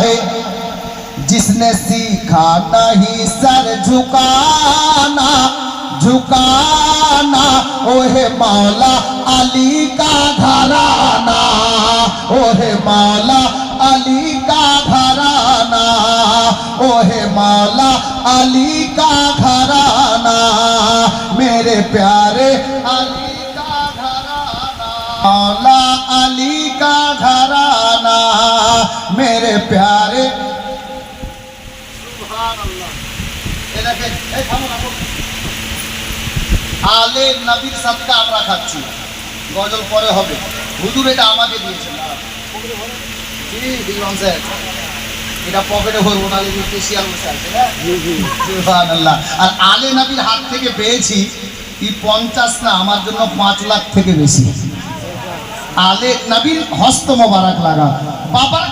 ہے۔ جس نے سیکھا نہیں، سر جھکانا جھکانا۔ اوہ مولا علی کا گھرانہ اوہ مولا علی کا گھرانا اوہ مولا علی کا گھرانہ، میرے پیارے علی کا گھرانا مولا علی کا گھرانہ میرے پیارے আলে নবীর সাদকা আমরা খাচ্ছি। গজল পরে হবে। হুজুর এটা আমাকে দিয়েছেন। এটা পকেটে ভরবো না? স্পেশিয়াল আর আলে নবীর হাত থেকে পেয়েছি এই পঞ্চাশ না আমার জন্য পাঁচ লাখ থেকে বেশি। আলে নবীর হস্ত মোবারক লাগা। বাবার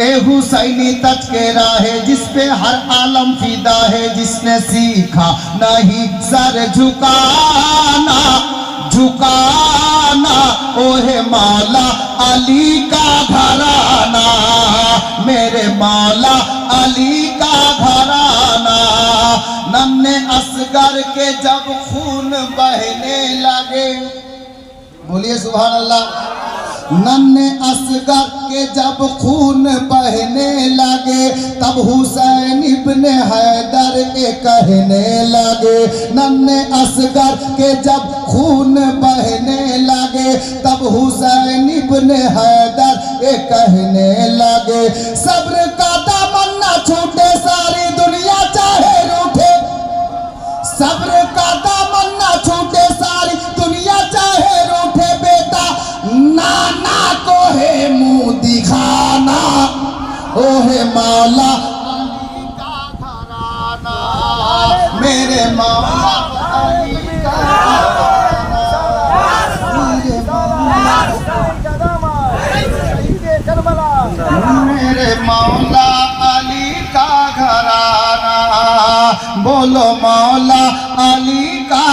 اے حسینی تذکرہ ہے، جس پہ ہر عالم فدا ہے، جس نے سیکھا نہیں، سر جھکانا جھکانا اوہ مولا علی کا بھرانا میرے مولا علی کا گھرانا نن اسگر کے جب خون بہنے لگے۔ بولیے سبحان اللہ۔ ننے اسگر کے جب خون بہنے لگے، تب حسین ابن حیدر کے کہنے لگے، ننے اسگر کے جب خون بہنے لگے، تب حسین ابن حیدر کے کہنے لگے، صبر کا دامن نہ چھوٹے ساری دنیا چاہے روٹے صبر کا دامن খানা ওহে মাওলা মেরে মাওলা মেরে মাওলা আলী কা ঘরানা বলো মাওলা আলী কা